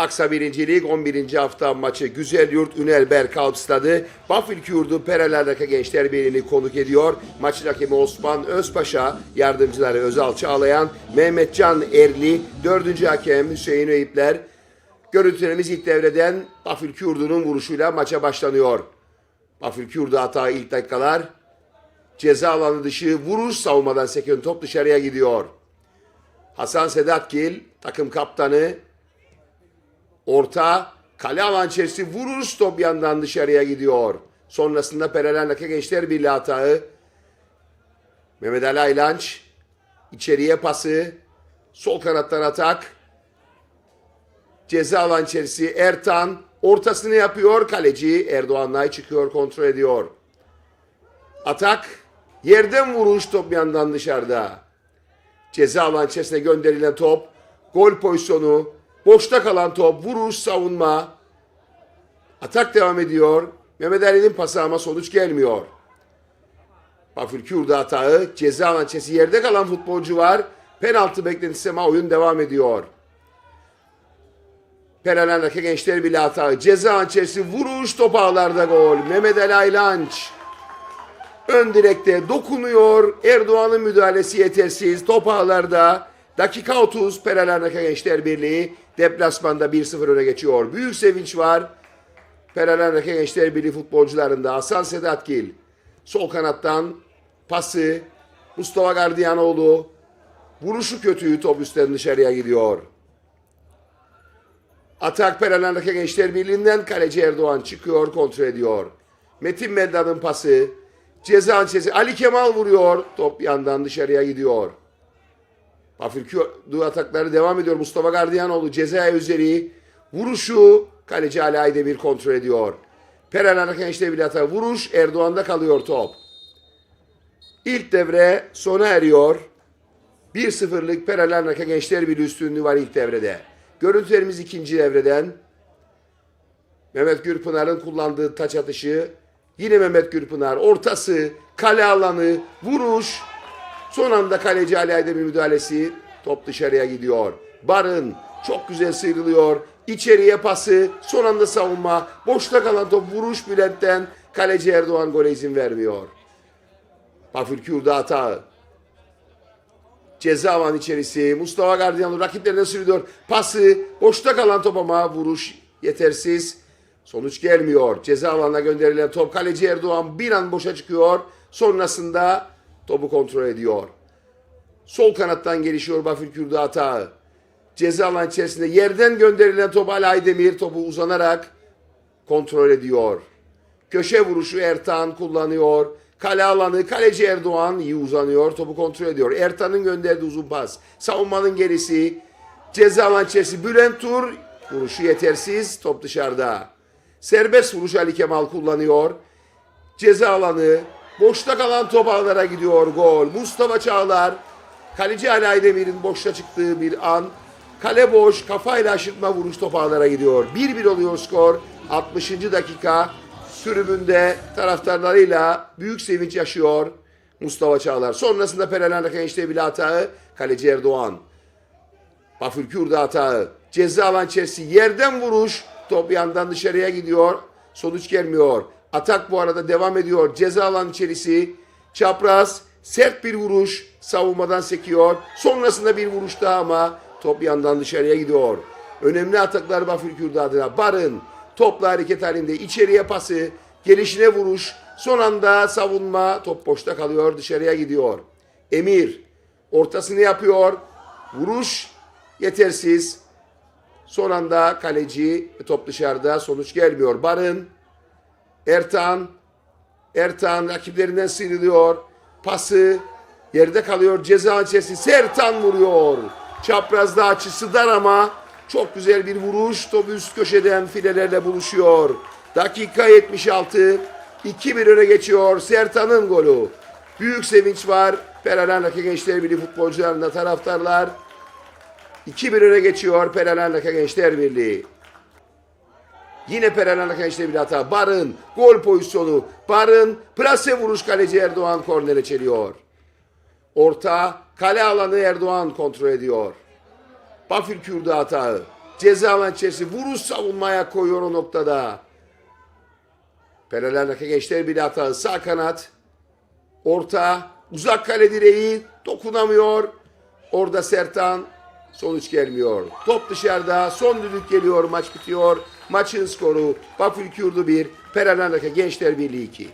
Aksa 1. Lig 11. hafta maçı Güzel Yurt Ünel Berkalp Stadı Bafilk Yurdu Perelerdeki Gençler Birliği'ni konuk ediyor. Maçın hakemi Osman Özpaşa, yardımcıları Özal Çağlayan, Mehmetcan Erli, dördüncü hakem Hüseyin Eyüpler. Görüntülerimiz ilk devreden Bafilk Yurdu'nun vuruşuyla maça başlanıyor. Bafilk Yurdu hata ilk dakikalar. Ceza alanı dışı vuruş savunmadan seken top dışarıya gidiyor. Hasan Sedatgil takım kaptanı Orta kale alan içerisi vurur top yandan dışarıya gidiyor. Sonrasında Perelernake Gençler Birliği hatağı. Mehmet Ali Aylanç içeriye pası. Sol kanattan atak. Ceza alan içerisi Ertan ortasını yapıyor. Kaleci Erdoğan Nay çıkıyor kontrol ediyor. Atak yerden vuruş top yandan dışarıda. Ceza alan içerisine gönderilen top. Gol pozisyonu. Boşta kalan top. Vuruş savunma. Atak devam ediyor. Mehmet Ali'nin pası ama sonuç gelmiyor. Bafül Kürda hatağı. Ceza içerisinde yerde kalan futbolcu var. Penaltı beklentisi ama oyun devam ediyor. Penaltı Gençler bile hatağı. Ceza içerisinde vuruş top ağlarda gol. Mehmet Ali Aylanç. Ön direkte dokunuyor. Erdoğan'ın müdahalesi yetersiz. Top ağlarda. Dakika 30 Peralarnaka Gençler Birliği deplasmanda 1-0 öne geçiyor. Büyük sevinç var. Peralarnaka Gençler Birliği futbolcularında Hasan Sedatgil sol kanattan pası Mustafa Gardiyanoğlu vuruşu kötü top üstten dışarıya gidiyor. Atak Peralarnaka Gençler Birliği'nden kaleci Erdoğan çıkıyor kontrol ediyor. Metin Medda'nın pası Ceza açısı Ali Kemal vuruyor. Top yandan dışarıya gidiyor. Afirkü atakları devam ediyor. Mustafa Gardiyanoğlu ceza üzeri. Vuruşu kaleci Ali Aydemir kontrol ediyor. Peren Arkan işte bir hata. Vuruş Erdoğan'da kalıyor top. İlk devre sona eriyor. 1-0'lık Peren Arkan Gençler Birliği üstünlüğü var ilk devrede. Görüntülerimiz ikinci devreden. Mehmet Gürpınar'ın kullandığı taç atışı Yine Mehmet Gürpınar ortası, kale alanı, vuruş. Son anda kaleci Ali Aydemir müdahalesi. Top dışarıya gidiyor. Barın çok güzel sıyrılıyor. İçeriye pası, son anda savunma. Boşta kalan top vuruş Bülent'ten. Kaleci Erdoğan gole izin vermiyor. Pafül Kürda hata. Ceza alan içerisi. Mustafa Gardiyanlı rakiplerine sürüyor. Pası, boşta kalan top ama vuruş yetersiz. Sonuç gelmiyor. Ceza alanına gönderilen top kaleci Erdoğan bir an boşa çıkıyor. Sonrasında topu kontrol ediyor. Sol kanattan gelişiyor Bafil Kürdü hatağı. Ceza alan içerisinde yerden gönderilen top Ali Aydemir topu uzanarak kontrol ediyor. Köşe vuruşu Ertan kullanıyor. Kale alanı kaleci Erdoğan iyi uzanıyor. Topu kontrol ediyor. Ertan'ın gönderdiği uzun pas. Savunmanın gerisi. Ceza alan içerisi Bülent Tur. Vuruşu yetersiz. Top dışarıda. Serbest vuruş Ali Kemal kullanıyor. Ceza alanı. Boşta kalan top ağlara gidiyor. Gol. Mustafa Çağlar. Kaleci Ali Aydemir'in boşta çıktığı bir an. Kale boş. Kafayla aşırtma vuruş top ağlara gidiyor. 1-1 oluyor skor. 60. dakika. Sürümünde taraftarlarıyla büyük sevinç yaşıyor Mustafa Çağlar. Sonrasında Pereler'deki işte bile hatağı. Kaleci Erdoğan. Bafül Kürda hatağı. Ceza alan içerisi yerden vuruş. Top yandan dışarıya gidiyor. Sonuç gelmiyor. Atak bu arada devam ediyor. Ceza alan içerisi. Çapraz. Sert bir vuruş. Savunmadan sekiyor. Sonrasında bir vuruş daha ama top yandan dışarıya gidiyor. Önemli ataklar Bafül Kürdü adına. Barın. Topla hareket halinde. içeriye pası. Gelişine vuruş. Son anda savunma. Top boşta kalıyor. Dışarıya gidiyor. Emir. Ortasını yapıyor. Vuruş yetersiz. Son anda kaleci top dışarıda sonuç gelmiyor. Barın, Ertan, Ertan rakiplerinden sıyrılıyor. Pası yerde kalıyor. Ceza içerisinde Sertan vuruyor. Çaprazda açısı dar ama çok güzel bir vuruş. Top üst köşeden filelerle buluşuyor. Dakika 76. 2-1 öne geçiyor. Sertan'ın golü. Büyük sevinç var. Peralar'daki Gençler Birliği futbolcularında taraftarlar. 2-1 öne geçiyor Peralarlaka Gençler Birliği. Yine Peralarlaka Gençler Birliği hata. Barın gol pozisyonu. Barın plase vuruş kaleci Erdoğan kornere çeliyor. Orta kale alanı Erdoğan kontrol ediyor. Bafil Kürdü hatağı. Ceza alan içerisi vuruş savunmaya koyuyor o noktada. Pereler'deki gençler bir hata. Sağ kanat. Orta. Uzak kale direği. Dokunamıyor. Orada Sertan. Sonuç gelmiyor. Top dışarıda. Son düdük geliyor. Maç bitiyor. Maçın skoru Bafül Kürdü 1. Pereler'deki gençler birliği 2.